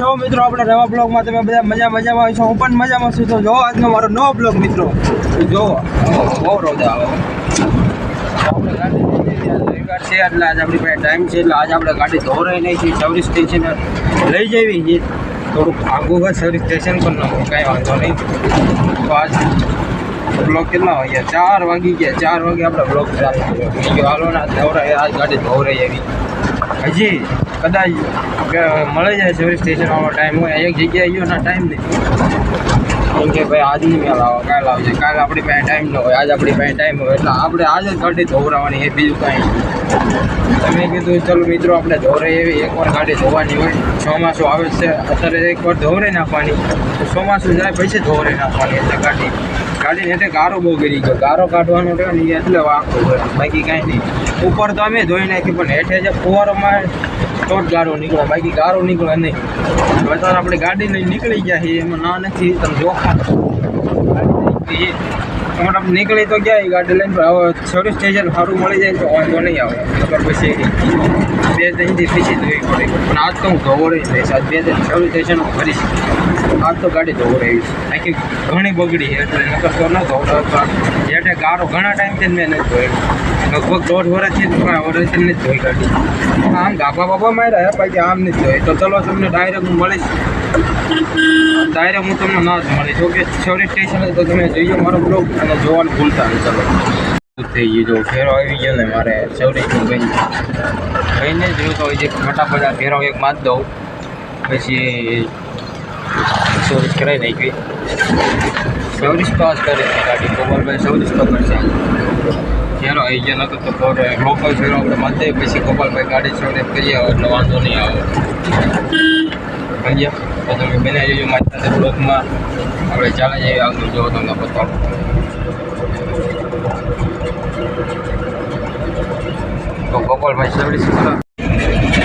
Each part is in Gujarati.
જો મિત્રો આપણે રેવા બ્લોગ માં તમે બધે મજા મજા માં છો ઓપન મજા માં છો તો જો આજનો મારો નવો બ્લોગ મિત્રો તો જો ઓવરોજા આવે આપણે ગાડી લઈ જઈએ આજ રિપોર્ટ છે એટલે આજ આપણે ટાઈમ છે એટલે આજ આપણે ગાડી ધોરઈ નથી 24 સ્ટેશન લઈ જાવી થોડું આગળવા સર્વિસ સ્ટેશન પર નમ કઈ વાતો નહી તો આજ બ્લોગ કેટલા વયા 4 વાગી ગયા 4 વાગે આપણો બ્લોગ જતો જો હાલો ના ધોરઈ આજ ગાડી ધોરઈ આવી હજી કદાચ મળી જાય સર્વિસ સ્ટેશનવાળો ટાઈમ હોય એક જગ્યાએ ગયો ના ટાઈમ નહીં કેમ કે ભાઈ આજની મેળ આવો કાલ આવજે કાલ આપણી પાસે ટાઈમ ન હોય આજ આપણી પાસે ટાઈમ હોય એટલે આપણે આજે ગાડી ધોવરાવાની એ બીજું કાંઈ તમે કીધું ચાલો મિત્રો આપણે ધોરે એવી એકવાર ગાડી ધોવાની હોય ચોમાસું આવે છે અત્યારે એકવાર ધોરે નાખવાની તો ચોમાસું જાય પછી ધોરે નાખવાની એટલે ગાડી ગાડીને એટલે ગારો બહુ ગરી ગયો ગારો કાઢવાનો રહ્યો ને એટલે વાંકો બાકી કાંઈ નહીં ऊपर तो अमे धोई ना हेठे फुवार चोट गाड़ो निकलो बाकी गाड़ो निकलो नहीं तो अपने गाड़ी नहीं निकली गया एम तुम जो निकली तो गया गाड़ी लाइन पर सर्विस स्टेशन सारू मिली जाए तो वो नहीं आए खबर पीछे पीछे धोई पड़े आज तो हूँ धोवो रही आज बे दिन छोड़ स्टेशन फरी आज तो गाड़ी धोव रही बाकी घनी बगड़ी है तो न धोड़ा गाड़ो घना टाइम थे मैं नहीं લગભગ દોઢ વર્ષથી આ ઓરેશન જ જોઈ કાઢી આમ ગાભા બાબા માર્યા પછી આમ નથી જોઈ તો ચલો તમને ડાયરેક્ટ હું મળીશ ડાયરેક્ટ હું તમને ના જ મળીશ ઓકે છોરી સ્ટેશન તો તમે જોઈજો મારો બ્લોગ અને જોવાનું ભૂલતા નહીં ચલો થઈ ગયું જો ફેરો આવી ગયો ને મારે સૌરાષ્ટ્રનું ભાઈ ભાઈને જોયું તો જે ફટાફટ આ ફેરો એક માત દઉં પછી સૌરીસ કરાવી નાખી સૌરીસ પાસ કરે છે ગાડી મોબાઈલ ભાઈ સૌરીસ પકડશે આરો એ ચાલતો તો ગોપાલભાઈ ગોપાલભાઈ ગાડી છોડે કર્યા ઓ નવાનો નહી આવે અહીંયા એટલે મેને એ જો માથે બ્લોક માં આપણે ચાલે આવી આવતો જો તમને બતાવું ગોપાલભાઈ ચવડી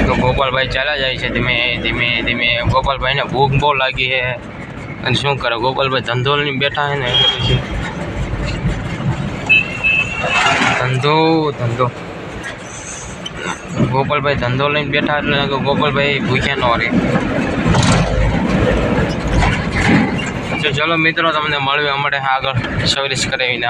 તો ગોપાલભાઈ ચાલા જાય છે ધીમે ધીમે ધીમે ગોપાલભાઈને ભૂખ મો લાગી છે અને શું કરો ગોપાલભાઈ ધંધોની બેઠા હે ને ધંધો ધંધો ગોપાલભાઈ ધંધો લઈને બેઠા એટલે ગોપાલભાઈ ભૂખ્યા ન રહે તો ચલો મિત્રો તમને મળ્યું અમારે આગળ સર્વિસ કરાવીને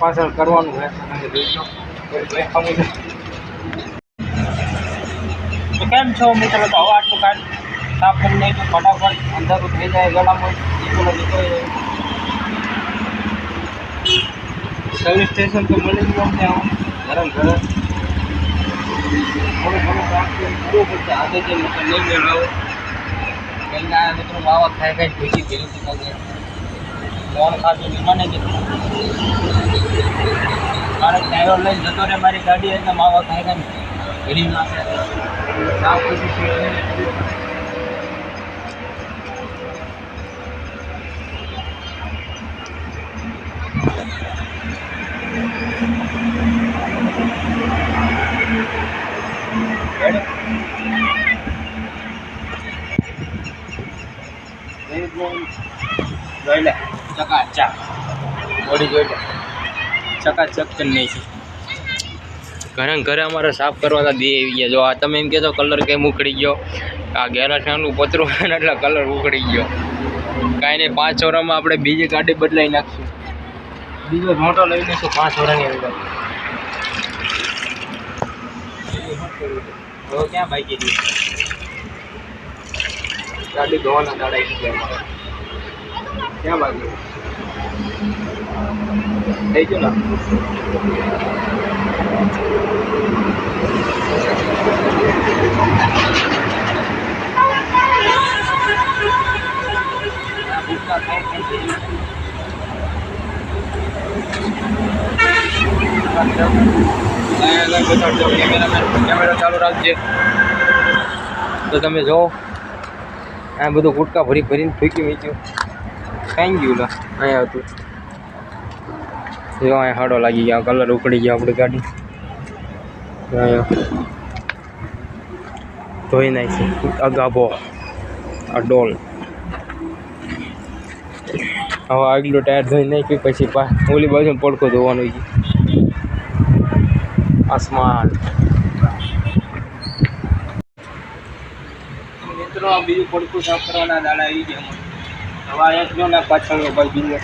પાછળ કરવાનું છે અને જોઈ કેમ છો મિત્રો તો હવે આટલું કાર્ડ સાફ કરી નાખ્યું ફટાફટ અંધારું થઈ જાય ગળામાં નીકળો નીકળો સર્વિસ સ્ટેશન તો મળી ગયું અમને આવું ગરમ ગરમ થોડું ઘણું કામ કરવું પડશે આજે જે મતલબ નહીં મેળવે કંઈ ના મિત્રો આવા ખાઈ ખાઈ ભેગી ભેગી થઈ જાય ફોન ખાતો મને કીધું મારે ડ્રાઈવર લઈને જતો રહે મારી ગાડી એટલે માવા ખાઈ ગયા ગરીબ નાખે Ready? ચકાચક બોડી જોઈ ચકાચક નહીં નાખી ઘરે ઘરે અમારે સાફ કરવાતા બે આવી ગયા જો આ તમે એમ કહેતો કલર કેમ ઉખડી ગયો આ ગેરાઠાનું પતરું એટલે કલર ઉખડી ગયો કાંઈ નહીં પાંચ ચોરામાં આપણે બીજી ગાડી બદલાવી નાખશું બીજો મોટો લઈ લઈશું પાંચ ચોરાની અંદર ક્યાં ભાઈ ગઈ ગાડી ધોવાના દાડા ત્યાં બાજુ થઈ ગયું કેમેરા ચાલુ રાખજે તો તમે જો આ બધું ગુટકા ભરી ભરીને ફેંકી વેચ્યું ખાઈ ગયું લા અહીંયા હતું જો અહીંયા હાડો લાગી ગયો કલર ઉકળી ગયો આપણી ગાડી ધોઈ નાખી અગાભો આ ડોલ હવે આગલું ટાયર ધોઈ નાખ્યું પછી ઓલી બાજુ પડખો ધોવાનું આસમાન મિત્રો બીજું પડખું સાફ કરવાના દાડા આવી ગયા હવા એક ને પાછળ ભાઈ બીજો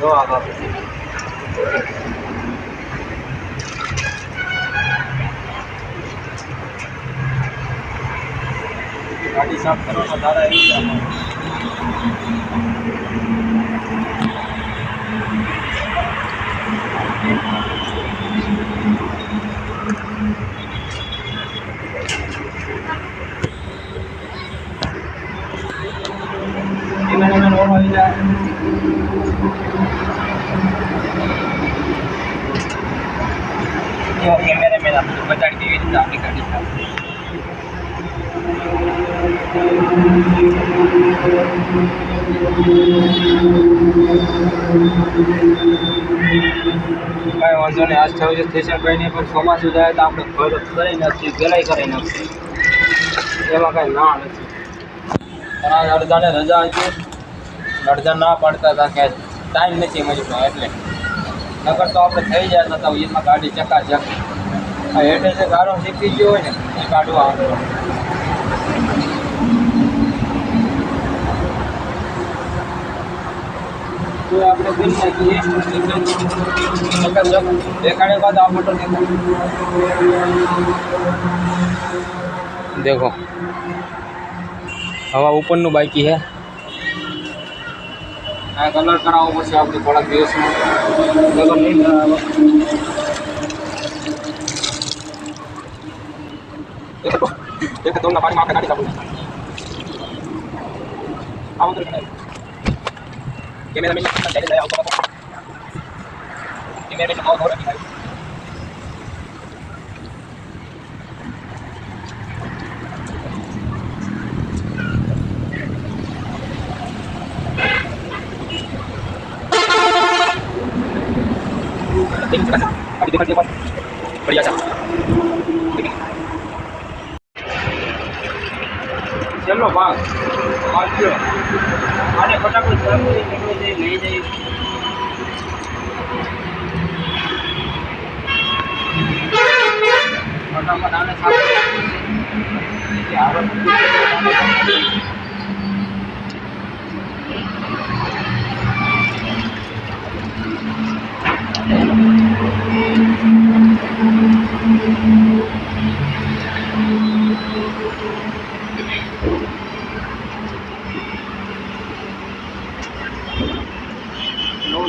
જો આ ગાડી સાફ કરવાનો ધારા એવી ये मेरे मेरा बता दी जाने का કાંઈ વાંધો નહીં આજ થયું છે સ્ટેશન કંઈ નહીં પણ ચોમાસું જાય તો આપણે ભર કરી નાખીએ ગેલાઈ કરી નાખીએ એમાં કાંઈ ના નથી પણ આજ અડધાને રજા હતી અડધા ના પાડતા હતા કે ટાઈમ નથી મજૂરનો એટલે નગર તો આપણે થઈ જતા હતા એમાં ગાડી ચકાચક હેઠે જે ગારો શીખી ગયો હોય ને એ કાઢવા આવતો દેખાने बाद आप मोटर देखो हवा ऊपर नु बाकी है આ કલર કરાવવો પડશે આપણે થોડાક દિવસમાં કલર નહીં કરાવો એક તમને પાણીમાં આપણે કાઢી કાઢું આવું તો કેમેરામેન કેમેરામેન આવો કેમેરામેન આવો देखो देखो बढ़िया सा चलो बाग बाग क्यों आने फटाफट गर्म नहीं जाइए फटाफट आने साथ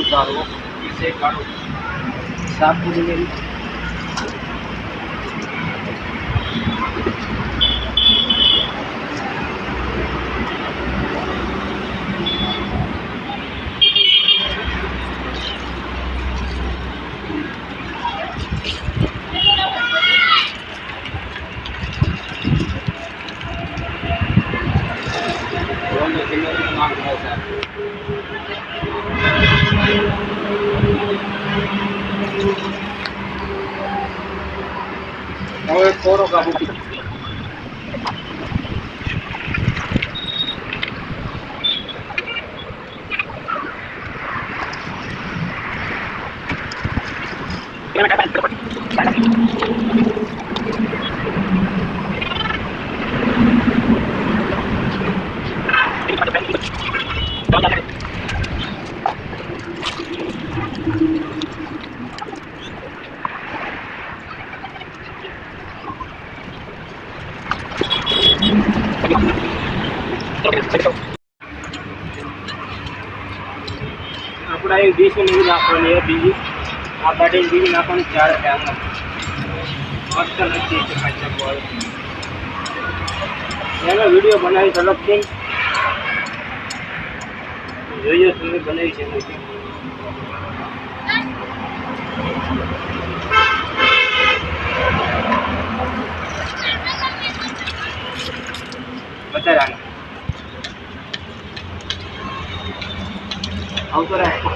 उतारो इसे करो साफ આપણે એ વીસ મિનિટ રાખવાની બીજી આ બટન બીજી નાખવાનું ચાર ટાઈમ મસ્ત નથી એનો વિડીયો બનાવી ઝડપથી જોઈએ સુધી બનાવી છે બધા આવતો રહે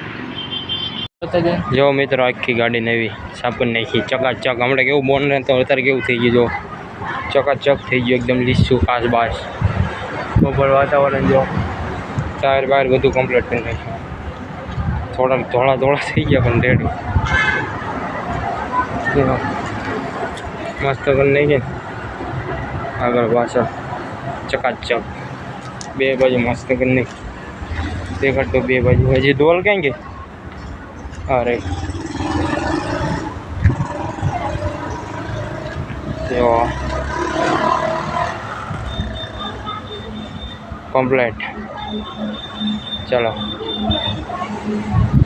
जो मित्र आखी गाड़ी नवी साफ कर नाखी चकाचक हमड़े के वो बोन रे तो उतर के वो થઈ ગયો જો चकाचक થઈ ગયો एकदम લિસ્સુ પાસ બાસ ખોબર વાતાવરણ જો ચારે બાર બધું કમ્પ્લીટ થઈ ગયું થોડા થોડા દોડા થઈ ગયા પણ ડેડુ મસ્તકન ને કે આગર વાસા ચકાચક બે વાજે મસ્તકન ને દેખતો બે વાજે હજી ડોલ કાઈ કે हाँ राइट कंप्लीट चलो